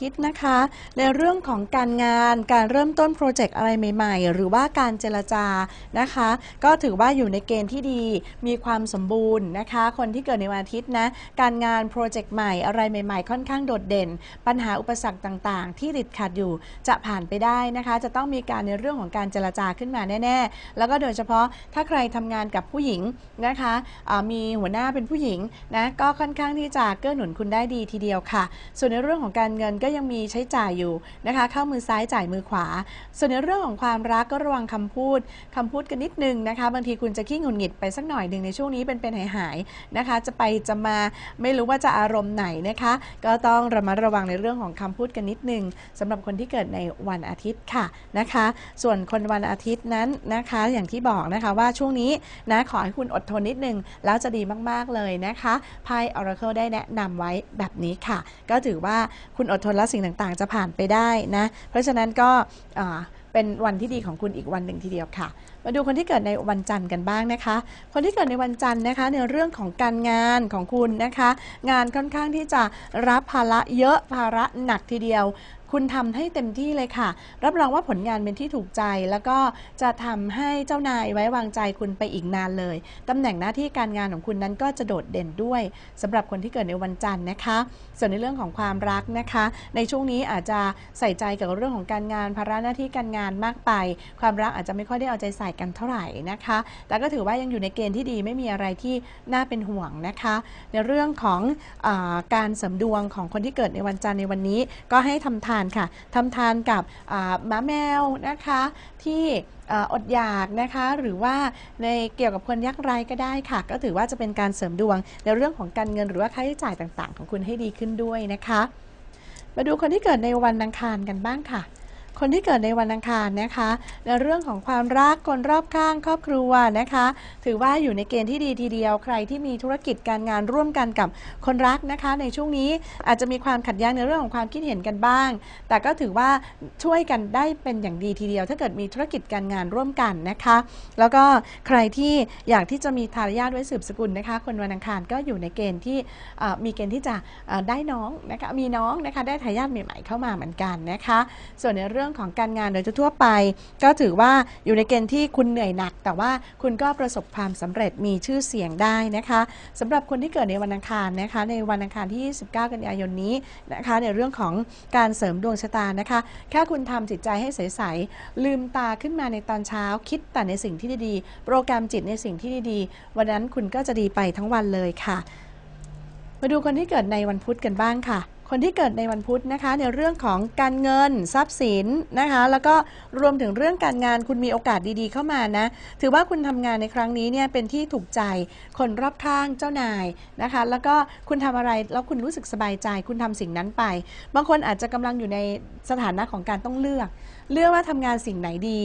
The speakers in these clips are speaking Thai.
ทิศนะคะ ในเรื่องของการงานการเริ่มต้นโปรเจกต์อะไรใหม่ ๆ หรือว่าการเจรจานะคะ ก็ถือว่าอยู่ในเกณฑ์ที่ดีมีความสมบูรณ์นะคะ คนที่เกิดในวันอาทิตย์นะการงานโปรเจกต์ใหม่อะไรใหม่ ๆ ค่อนข้างโดดเด่น ปัญหาอุปสรรคต่างๆ ที่ติดขัดอยู่จะผ่านไปได้นะคะ จะต้องมีการในเรื่องของการเจรจาขึ้นมาแน่ๆ แล้วก็โดยเฉพาะถ้าใครทำงานกับผู้หญิงนะคะมีหัวหน้าเป็นผู้หญิงนะก็ค่อนข้างที่จะเกื้อหนุนคุณได้ดีทีเดียวค่ะ ส่วนในเรื่องของการเงินก็ยังมีใช้จ่ายอยู่นะคะ เข้ามือซ้ายจ่ายมือขวา ส่วนในเรื่องของความรักก็ระวังคำพูดคำพูดกันนิดนึงนะคะ บางทีคุณจะขี้หงุดหงิดไปสักหน่อยหนึ่งในช่วงนี้เป็นเป็นหายหายๆนะคะ จะไปจะมาไม่รู้ว่าจะอารมณ์ไหนนะคะ ก็ต้องระมัดระวังในเรื่องของคำพูดกันนิดนึงสำหรับคนที่เกิดในวันอาทิตย์ค่ะนะคะ ส่วนคนวันอาทิตย์นั้นนะคะ อย่างที่บอกนะคะว่าช่วงนี้นะขอให้คุณอดทนนิดนึงแล้วจะดีมาก ๆ เลยนะคะไพ่ Oracle ได้แนะนำไว้แบบนี้ค่ะ ก็ถือว่าคุณอดทนและสิ่งต่างๆ จะผ่านไปได้นะ เพราะฉะนั้นก็เป็นวันที่ดีของคุณอีกวันหนึ่งทีเดียวค่ะ มาดูคนที่เกิดในวันจันทร์กันบ้างนะคะ คนที่เกิดในวันจันทร์นะคะในเรื่องของการงานของคุณนะคะ งานค่อนข้างที่จะรับภาระเยอะภาระหนักทีเดียว คุณทำให้เต็มที่เลยค่ะ รับรองว่าผลงานเป็นที่ถูกใจ แล้วก็จะทำให้เจ้านายไว้วางใจคุณไปอีกนานเลยตำแหน่งหน้าที่การงานของคุณนั้นก็จะโดดเด่นด้วยสำหรับคนที่เกิดในวันจันทร์นะคะ ส่วนในเรื่องของความรักนะคะ ในช่วงนี้อาจจะใส่ใจกับเรื่องของการงานภาระหน้าที่การงานมากไป ความรักอาจจะไม่ค่อยได้เอาใจใส่กันเท่าไหร่นะคะ แต่ก็ถือว่ายังอยู่ในเกณฑ์ที่ดีไม่มีอะไรที่น่าเป็นห่วงนะคะ ในเรื่องของอการเสริมดวงของคนที่เกิดในวันจันทร์ในวันนี้ ก็ให้ทำทานค่ะทำทานกับหมาแมวนะคะที่อ่าอดอยากนะคะหรือว่าในเกี่ยวกับคนยากไร้ก็ได้ค่ะ ก็ถือว่าจะเป็นการเสริมดวงในเรื่องของการเงินหรือว่าค่าใช้จ่ายต่างๆ ของคุณให้ดีขึ้นด้วยนะคะ มาดูคนที่เกิดในวันอังคารกันบ้างค่ะ คนที่เกิดในวันอังคารนะคะ ในเรื่องของความรักคนรอบข้างครอบครัวนะคะ ถือว่าอยู่ในเกณฑ์ที่ดีทีเดียว ใครที่มีธุรกิจการงานร่วมกันกับคนรักนะคะ ในช่วงนี้อาจจะมีความขัดแย้งในเรื่องของความคิดเห็นกันบ้าง แต่ก็ถือว่าช่วยกันได้เป็นอย่างดีทีเดียว ถ้าเกิดมีธุรกิจการงานร่วมกันนะคะ แล้วก็ใครที่อยากที่จะมีทายาทไว้สืบสกุลนะคะ คนวันอังคารก็อยู่ในเกณฑ์ที่มีเกณฑ์ที่จะได้น้องนะคะมีน้องนะคะได้ทายาทใหม่ๆเข้ามาเหมือนกันนะคะ ส่วนในเรื่องื่องของการงานโดยทั่วไป ก็ถือว่าอยู่ในเกณฑ์ที่คุณเหนื่อยหนัก แต่ว่าคุณก็ประสบความสำเร็จมีชื่อเสียงได้นะคะสำหรับคนที่เกิดในวันอังคารนะคะ ในวันอังคารที่29กันยายนนี้นะคะ ในเรื่องของการเสริมดวงชะตานะคะ แค่คุณทำจิตใจให้ใสๆลืมตาขึ้นมาในตอนเช้า คิดแต่ในสิ่งที่ดีๆ โปรแกรมจิตในสิ่งที่ดีๆ วันนั้นคุณก็จะดีไปทั้งวันเลยค่ะ มาดูคนที่เกิดในวันพุธกันบ้างค่ะ คนที่เกิดในวันพุธนะคะ ในเรื่องของการเงินทรัพย์สินนะคะ แล้วก็รวมถึงเรื่องการงานคุณมีโอกาสดีๆเข้ามานะ ถือว่าคุณทำงานในครั้งนี้เนี่ยเป็นที่ถูกใจคนรอบข้างเจ้านายนะคะ แล้วก็คุณทำอะไรแล้วคุณรู้สึกสบายใจ คุณทำสิ่งนั้นไป บางคนอาจจะกำลังอยู่ในสถานะของการต้องเลือก เลือกว่าทำงานสิ่งไหนดี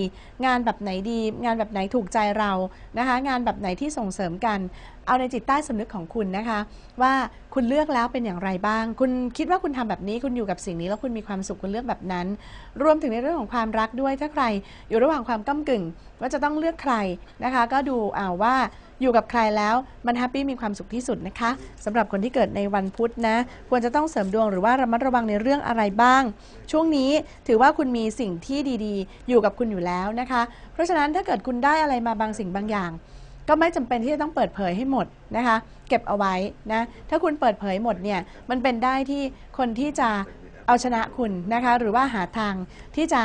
งานแบบไหนดี งานแบบไหนถูกใจเรานะคะ งานแบบไหนที่ส่งเสริมกัน เอาในจิตใต้สำนึกของคุณนะคะ ว่าคุณเลือกแล้วเป็นอย่างไรบ้าง คุณคิดว่าคุณทำแบบนี้คุณอยู่กับสิ่งนี้แล้วคุณมีความสุขคุณเลือกแบบนั้น รวมถึงในเรื่องของความรักด้วยถ้าใคร อยู่ระหว่างความก้ากึ่งว่าจะต้องเลือกใครนะคะ ก็ดูเอาว่าอยู่กับใครแล้วมันแฮปปี้มีความสุขที่สุดนะคะสำหรับคนที่เกิดในวันพุธนะ ควรจะต้องเสริมดวงหรือว่าระมัดระวังในเรื่องอะไรบ้าง ช่วงนี้ถือว่าคุณมีสิ่งที่ดีๆ อยู่กับคุณอยู่แล้วนะคะ เพราะฉะนั้นถ้าเกิดคุณได้อะไรมาบางสิ่งบางอย่าง ก็ไม่จำเป็นที่จะต้องเปิดเผยให้หมดนะคะ เก็บเอาไว้นะถ้าคุณเปิดเผยหมดเนี่ยมันเป็นได้ที่คนที่จะเอาชนะคุณนะคะหรือว่าหาทางที่จะ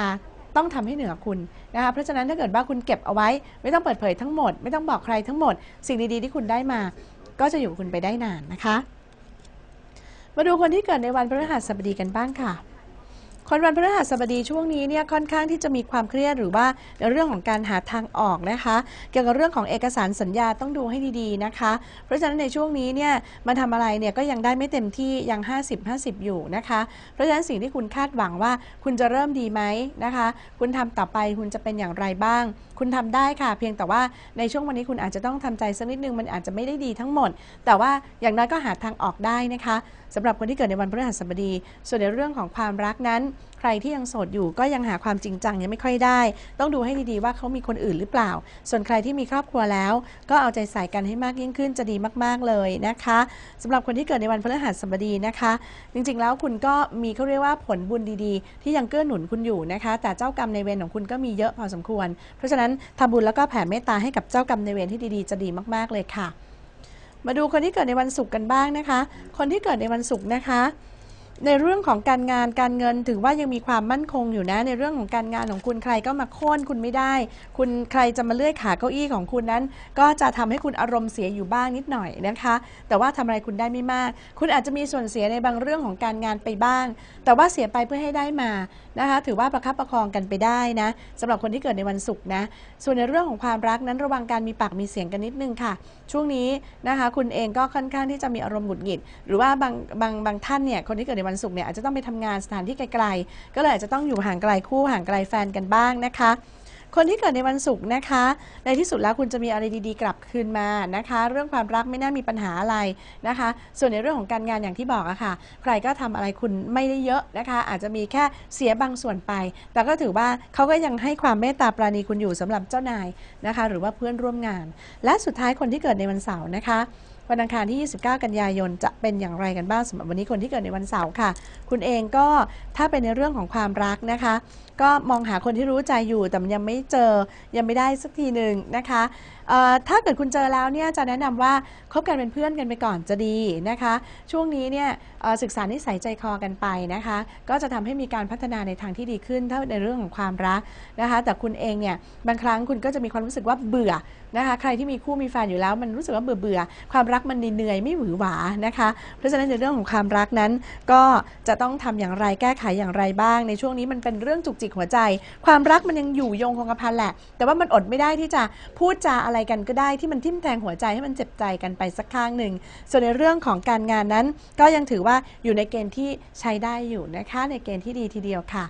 ต้องทำให้เหนือคุณนะคะเพราะฉะนั้นถ้าเกิดว่าคุณเก็บเอาไว้ ไม่ต้องเปิดเผยทั้งหมด ไม่ต้องบอกใครทั้งหมด สิ่งดีๆที่คุณได้มา ก็จะอยู่กับคุณไปได้นานนะคะ มาดูคนที่เกิดในวันพฤหัสบดีกันบ้างค่ะ คนวันพฤหัสบดีช่วงนี้เนี่ยค่อนข้างที่จะมีความเครียดหรือว่าในเรื่องของการหาทางออกนะคะ เกี่ยวกับเรื่องของเอกสารสัญญาต้องดูให้ดีๆนะคะ เพราะฉะนั้นในช่วงนี้เนี่ยมาทำอะไรเนี่ยก็ยังได้ไม่เต็มที่ยัง 50 50 อยู่นะคะ เพราะฉะนั้นสิ่งที่คุณคาดหวังว่าคุณจะเริ่มดีไหมนะคะ คุณทำต่อไปคุณจะเป็นอย่างไรบ้าง คุณทำได้ค่ะ เพียงแต่ว่าในช่วงวันนี้คุณอาจจะต้องทำใจสักนิดนึงมันอาจจะไม่ได้ดีทั้งหมด แต่ว่าอย่างน้อยก็หาทางออกได้นะคะสำหรับคนที่เกิดในวันพฤหัสบดี ส่วนในเรื่องของความรักนั้นใครที่ยังโสดอยู่ก็ยังหาความจริงจังยังไม่ค่อยได้ ต้องดูให้ดีๆว่าเขามีคนอื่นหรือเปล่า ส่วนใครที่มีครอบครัวแล้ว ก็เอาใจใส่กันให้มากยิ่งขึ้นจะดีมากๆเลยนะคะสำหรับคนที่เกิดในวันพฤหัสบดีนะคะ จริงๆแล้วคุณก็มีเขาเรียกว่าผลบุญดีๆ ที่ยังเกื้อหนุนคุณอยู่นะคะ แต่เจ้ากรรมในเวรของคุณก็มีเยอะพอสมควร เพราะฉะนั้นทำบุญแล้วก็แผ่เมตตาให้กับเจ้ากรรมในเวรที่ดีๆ จะดีมากๆเลยค่ะ มาดูคนที่เกิดในวันศุกร์กันบ้างนะคะ คนที่เกิดในวันศุกร์นะคะ ในเรื่องของการงานการเงินถือว่ายังมีความมั่นคงอยู่นะ ในเรื่องของการงานของคุณใครก็มาโค่นคุณไม่ได้ คุณใครจะมาเลื่อยขาเก้าอี้ของคุณนั้น ก็จะทำให้คุณอารมณ์เสียอยู่บ้างนิดหน่อยนะคะ แต่ว่าทำอะไรคุณได้ไม่มาก คุณอาจจะมีส่วนเสียในบางเรื่องของการงานไปบ้าง แต่ว่าเสียไปเพื่อให้ได้มานะคะ ถือว่าประคับประคองกันไปได้นะสำหรับคนที่เกิดในวันศุกร์นะ ส่วนในเรื่องของความรักนั้นระวังการมีปากมีเสียงกันนิดนึงค่ะ ช่วงนี้นะคะ คุณเองก็ค่อนข้างที่จะมีอารมณ์หงุดหงิด หรือว่าบางบางบางท่านเนี่ยคนที่เกิดในวันศุกร์เนี่ยอาจจะต้องไปทำงานสถานที่ไกลๆ ก็เลยอาจจะต้องอยู่ห่างไกลคู่ห่างไกลแฟนกันบ้างนะคะ คนที่เกิดในวันศุกร์นะคะ ในที่สุดแล้วคุณจะมีอะไรดีๆ กลับคืนมานะคะ เรื่องความรักไม่น่ามีปัญหาอะไรนะคะ ส่วนในเรื่องของการงานอย่างที่บอกอะค่ะ ใครก็ทำอะไรคุณไม่ได้เยอะนะคะ อาจจะมีแค่เสียบางส่วนไป แต่ก็ถือว่าเขาก็ยังให้ความเมตตาปราณีคุณอยู่สำหรับเจ้านายนะคะ หรือว่าเพื่อนร่วมงาน และสุดท้ายคนที่เกิดในวันเสาร์นะคะ วันอังคารที่ 29 กันยายนจะเป็นอย่างไรกันบ้างสำหรับวันนี้คนที่เกิดในวันเสาร์ค่ะ คุณเองก็ถ้าเป็นในเรื่องของความรักนะคะ ก็มองหาคนที่รู้ใจอยู่แต่มันยังไม่เจอยังไม่ได้สักทีหนึ่งนะคะถ้าเกิดคุณเจอแล้วเนี่ยจะแนะนำว่าคบกันเป็นเพื่อนกันไปก่อนจะดีนะคะ ช่วงนี้เนี่ยศึกษานิสัยใจคอกันไปนะคะ ก็จะทำให้มีการพัฒนาในทางที่ดีขึ้นถ้าในเรื่องของความรักนะคะ แต่คุณเองเนี่ยบางครั้งคุณก็จะมีความรู้สึกว่าเบื่อนะคะ ใครที่มีคู่มีแฟนอยู่แล้วมันรู้สึกว่าเบื่อเบื่อความรักมันเหนื่อยไม่หวือหวานะคะ เพราะฉะนั้นในเรื่องของความรักนั้น ก็จะต้องทำอย่างไรแก้ไขอย่างไรบ้าง ในช่วงนี้มันเป็นเรื่องจุกจิกหัวใจ ความรักมันยังอยู่โยงคงกระพันแหละ แต่ว่ามันอดไม่ได้ที่จะพูดจาอะไรกันก็ได้ที่มันทิ่มแทงหัวใจให้มันเจ็บใจกันไปสักข้างหนึ่ง ส่วนในเรื่องของการงานนั้น ก็ยังถือว่าอยู่ในเกณฑ์ที่ใช้ได้อยู่นะคะ ในเกณฑ์ที่ดีทีเดียวค่ะ